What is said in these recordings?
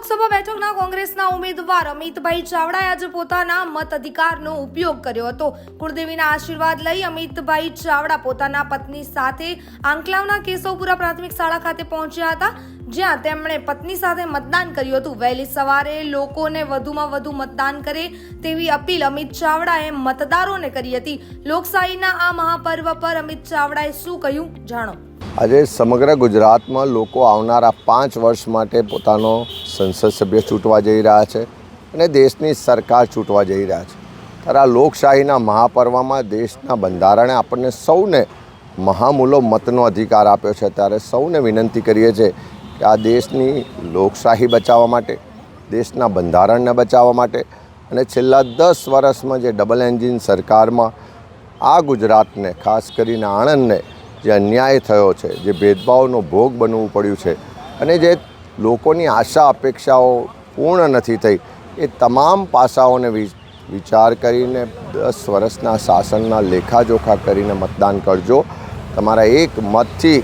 લોકસભા બેઠકના કોંગ્રેસના ઉમેદવાર અમિતભાઈ ચાવડાએ આજે પોતાના મત અધિકારનો ઉપયોગ કર્યો હતો. કુળદેવીના આશીર્વાદ લઈ અમિતભાઈ ચાવડા પોતાના પત્ની સાથે આંકલાવના કેશવપુરા પ્રાથમિક શાળા ખાતે પહોંચ્યા હતા, જ્યાં તેમણે પત્ની સાથે મતદાન કર્યું હતું. વહેલી સવારે લોકોને વધુમાં વધુ મતદાન કરે તેવી અપીલ અમિત ચાવડાએ મતદારોને કરી હતી. લોકશાહીના આ મહાપર્વ પર અમિત ચાવડાએ શું કહ્યું, જાણો. આજે સમગ્ર ગુજરાતમાં લોકો આવનારા પાંચ વર્ષ માટે પોતાનો સંસદ સભ્ય ચૂંટવા જઈ રહ્યા છે અને દેશની સરકાર ચૂંટવા જઈ રહ્યા છે. ત્યારે આ લોકશાહીના મહાપર્વમાં દેશના બંધારણે આપણને સૌને મહામૂલો મતનો અધિકાર આપ્યો છે. ત્યારે સૌને વિનંતી કરીએ છીએ કે આ દેશની લોકશાહી બચાવવા માટે, દેશના બંધારણને બચાવવા માટે અને છેલ્લા દસ વર્ષમાં જે ડબલ એન્જિન સરકારમાં આ ગુજરાતને, ખાસ કરીને આણંદને જે અન્યાય થયો છે, જે ભેદભાવનો ભોગ બનવું પડ્યું છે અને જે લોકોની આશા, અપેક્ષાઓ પૂર્ણ નથી થઈ, એ તમામ પાસાઓને વિચાર કરીને દસ વર્ષના શાસનના લેખાજોખા કરીને મતદાન કરજો. તમારા એક મતથી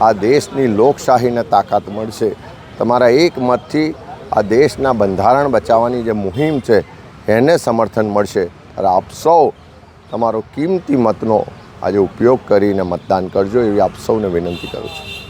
આ દેશની લોકશાહીને તાકાત મળશે. તમારા એક મતથી આ દેશના બંધારણ બચાવવાની જે મુહિમ છે, એને સમર્થન મળશે. ત્યારે આપ સૌ તમારો કિંમતી મતનો આજે ઉપયોગ કરીને મતદાન કરજો એવી આપ સૌને વિનંતી કરું છું.